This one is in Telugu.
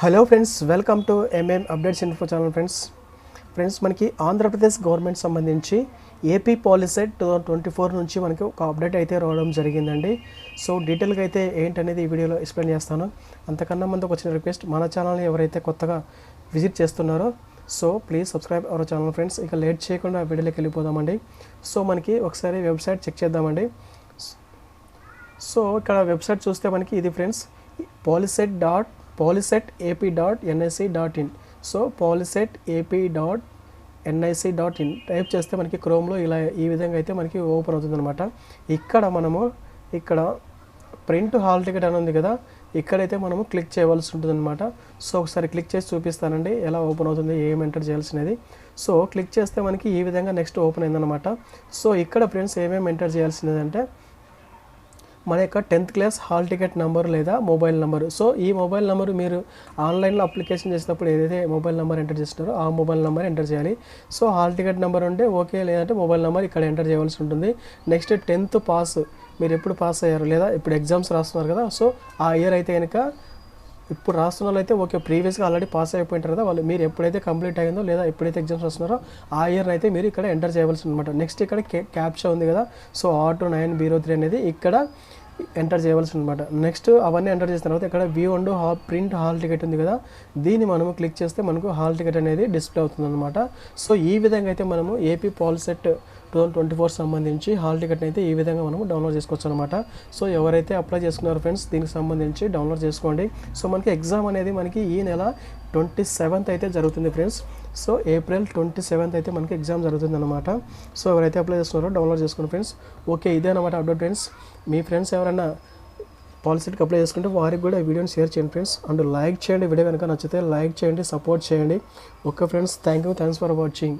Hello friends welcome to MM updates info channel friends. Friends మనకి ఆంధ్రప్రదేశ్ గవర్నమెంట్ సంబంధించి AP polycet two thousand twenty four నుంచి మనకి ఒక అప్డేట్ అయితే రావడం జరిగిందండి. సో డీటెయిల్గా అయితే ఏంటనేది ఈ వీడియోలో ఎక్స్ప్లెయిన్ చేస్తాను. అంతకన్నా ముందు ఒక చిన్న రిక్వెస్ట్ మన ఛానల్ని ఎవరైతే కొత్తగా విజిట్ చేస్తున్నారో so please subscribe our channel friends ఇక లేట్ చేయకుండా వీడియోలోకి వెళ్ళిపోదామండి. సో మనకి ఒకసారి వెబ్సైట్ చెక్ చేద్దామండి. సో ఇక్కడ వెబ్సైట్ చూస్తే మనకి ఇది friends polycet dot polycet AP dot NIC dot in so polycet AP dot NIC dot in type చేస్తే మనకి క్రోమ్లో ఇలా ఈ విధంగా అయితే మనకి ఓపెన్ అవుతుందన్నమాట. ఇక్కడ మనము ఇక్కడ ప్రింట్ హాల్ టికెట్ అని ఉంది కదా ఇక్కడైతే మనము క్లిక్ చేయవలసి ఉంటుందన్నమాట. సో ఒకసారి క్లిక్ చేసి చూపిస్తానండి ఎలా ఓపెన్ అవుతుంది ఏం ఎంటర్ చేయాల్సినది. సో క్లిక్ చేస్తే మనకి ఈ విధంగా నెక్స్ట్ ఓపెన్ అయిందనమాట సో ఇక్కడ ఫ్రెండ్స్ ఏమేమి ఎంటర్ చేయాల్సినది అంటే మన యొక్క tenth class hall ticket number లేదా మొబైల్ నెంబర్. సో ఈ మొబైల్ నెంబర్ మీరు ఆన్లైన్లో అప్లికేషన్ చేసినప్పుడు ఏదైతే మొబైల్ నెంబర్ ఎంటర్ చేస్తున్నారో ఆ మొబైల్ నెంబర్ ఎంటర్ చేయాలి. సో హాల్ టికెట్ నెంబర్ ఉంటే ఓకే లేదంటే మొబైల్ నెంబర్ ఇక్కడ ఎంటర్ చేయవలసి ఉంటుంది. నెక్స్ట్ టెన్త్ పాస్ మీరు ఎప్పుడు పాస్ అయ్యారు లేదా ఇప్పుడు ఎగ్జామ్స్ రాస్తున్నారు కదా సో ఆ ఇయర్ అయితే కనుక ఇప్పుడు రాస్తున్న వాళ్ళు అయితే ఓకే ప్రీవియస్గా ఆల్రెడీ పాస్ అయిపోయింటారు కదా వాళ్ళు మీరు ఎప్పుడైతే కంప్లీట్ అయిందో లేదా ఎప్పుడైతే ఎగ్జామ్స్ రాస్తున్నారో ఆ ఇయర్ అయితే మీరు ఇక్కడ ఎంటర్ చేయవలసి అనమాట నెక్స్ట్ ఇక్కడ క్యాప్చా ఉంది కదా సో ఆటో నైన్ బీరో త్రీ అనేది ఇక్కడ ఎంటర్ చేయవలసి అనమాట నెక్స్ట్ అవన్నీ ఎంటర్ చేసిన తర్వాత ఇక్కడ view and hall print hall ticket ఉంది కదా దీన్ని మనము క్లిక్ చేస్తే మనకు హాల్ టికెట్ అనేది డిస్ప్లే అవుతుంది అనమాట సో ఈ విధంగా అయితే మనము AP polycet two thousand twenty four సంబంధించి హాల్ టికెట్ని అయితే ఈ విధంగా మనం డౌన్లోడ్ చేసుకోవచ్చు అనమాట సో ఎవరైతే అప్లై చేసుకున్నారో ఫ్రెండ్స్ దీనికి సంబంధించి డౌన్లోడ్ చేసుకోండి. సో మనకి ఎగ్జామ్ అనేది మనకి ఈ నెల ట్వంటీ సెవెంత్ అయితే జరుగుతుంది friends so April twenty seventh అయితే మనకి ఎగ్జామ్ జరుగుతుంది అనమాట సో ఎవరైతే అప్లై చేస్తున్నారో డౌన్లోడ్ చేసుకోండి ఫ్రెండ్స్ ఓకే ఇదే అనమాట అప్డేట్ ఫ్రెండ్స్ మీ ఫ్రెండ్స్ ఎవరైనా పాలసీకి అప్లై చేసుకుంటే వారికి కూడా ఈ వీడియోని షేర్ చేయండి ఫ్రెండ్స్ అండ్ లైక్ చేయండి వీడియో కనుక నచ్చితే లైక్ చేయండి సపోర్ట్ చేయండి. Okay friends thank you thanks for watching